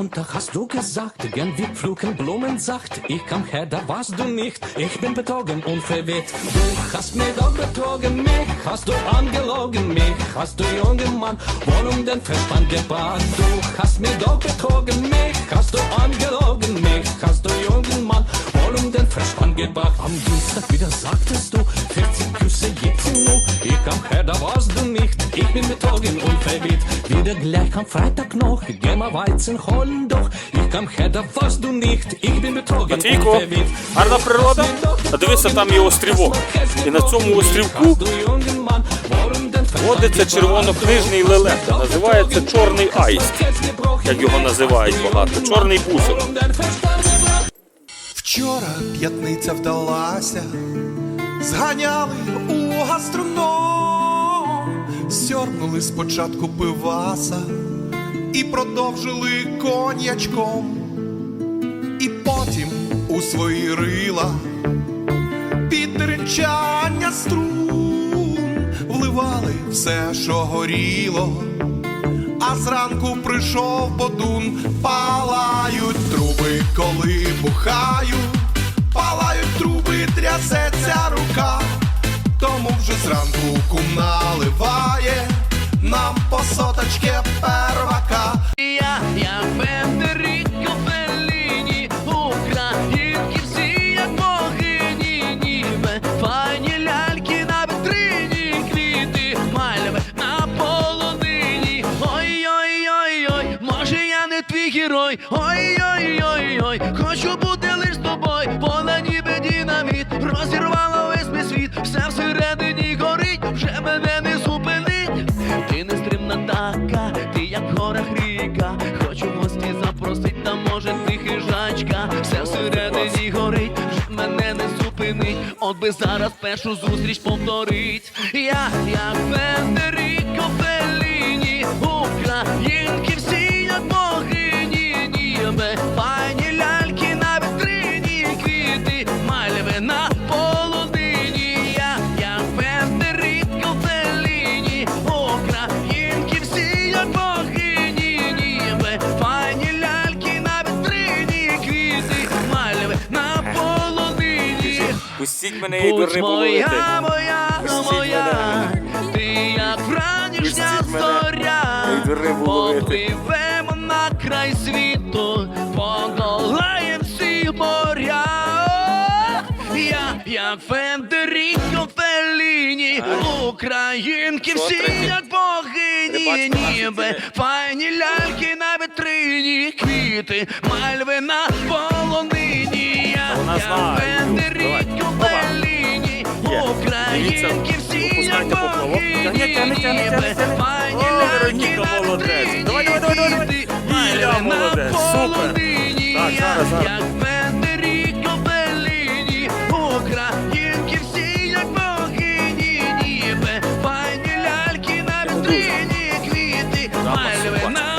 Montag hast du gesagt, gern wie pflücken Blumensacht. Ich kam her, da warst du nicht. Ich bin betrogen und verweht. Du hast mich doch betrogen, mich hast du angelogen, mich hast du junger Mann wohl um den Verstand gebracht. Du hast mich doch betrogen, mich hast du angelogen, mich hast du jungen Mann wohl um den Verstand gebracht. Am Dienstag wieder sagtest du, verweht. Wieder gleich am Freitag noch, geh mal Weizen holen doch. Ich kam her, da warst du nicht. Ich bin betrogen Матвійко, гарна природа. А дивися, там є острівок. І на цьому острівку водиться червонокнижний лелека. Називається чорний аїст, як його називають багато. Чорний бусок. Вчора п'ятниця вдалася, зганяли у гастроном, сьорбнули спочатку пиваса і продовжили коньячком, і потім у свої рила під тринчання струн вливали все, що горіло. А зранку прийшов бодун, палають труби, коли бухають, палають труби, трясеться рука, тому вже зранку кум наливає нам по соточке первака. Я, я Федеріко Фелліні, українки всі як богині, ніби файні ляльки на вітрині, квіти, мальви на полонині. Ой-ой-ой-ой, може я не твій герой. Ой-ой-ой-ой, хочу бути лиш з тобою, може ти хижачка. Все всередині горить, мене не зупинить. От би зараз першу зустріч повторить. Я, я Федеріко Феліні, українки всі як богині, ніби пані ляльки на вітрині, квіти, мальви Пустіть мене і рибу ловити. моя, моя, Пустіть моя, мене. ти як вранішня Пустіть мене. зоря, Йду рибу ловити. попливемо на край світу, подолаєм всі моря. Я, як Федеріко Фелліні, українки всі як богині, Рибачка ніби файні ляльки на вітрині, квіти, мальви Дивіться, опускайте поплавок. Тяне, тяне, тяне, тяне, тяне. О, Вероніка, молодець. Давай, Пані ляльки на вітрині квіти, мальви на